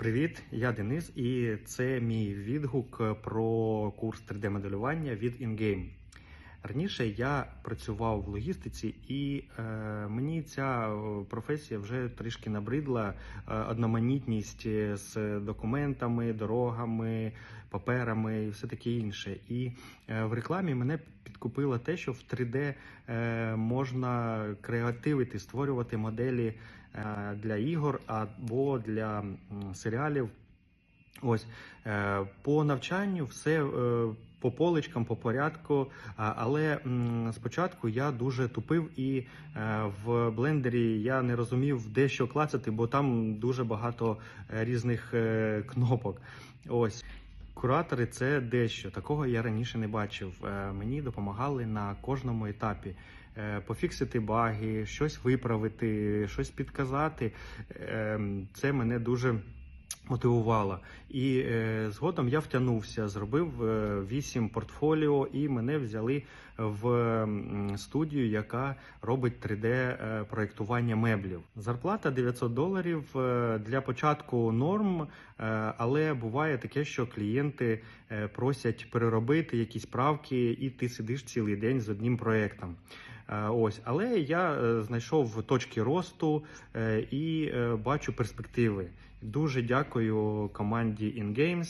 Привіт, я Денис, і це мій відгук про курс 3D-моделювання від InGame. Раніше я працював в логістиці, і е, мені ця е, професія вже трішки набридла е, одноманітність з документами, дорогами, паперами і все таке інше. І е, в рекламі мене підкупило те, що в 3D е, можна креативити, створювати моделі е, для ігор або для серіалів. Ось е, по навчанню все е, по поличкам, по порядку. Але спочатку я дуже тупив і е, в блендері я не розумів, де що клацати, бо там дуже багато різних кнопок. Ось. Куратори це дещо. Такого я раніше не бачив. Мені допомагали на кожному етапі. Пофіксити баги, щось виправити, щось підказати. Це мене дуже мотивувало. І е, згодом я втягнувся, зробив е, вісім портфоліо, і мене взяли в студію, яка робить 3D-проєктування меблів. Зарплата 900 доларів е, для початку норм, е, але буває таке, що клієнти е, просять переробити якісь правки, і ти сидиш цілий день з одним проєктом. Е, Ось, але я е, знайшов точки росту е, і бачу перспективи. Дуже дякую команді InGames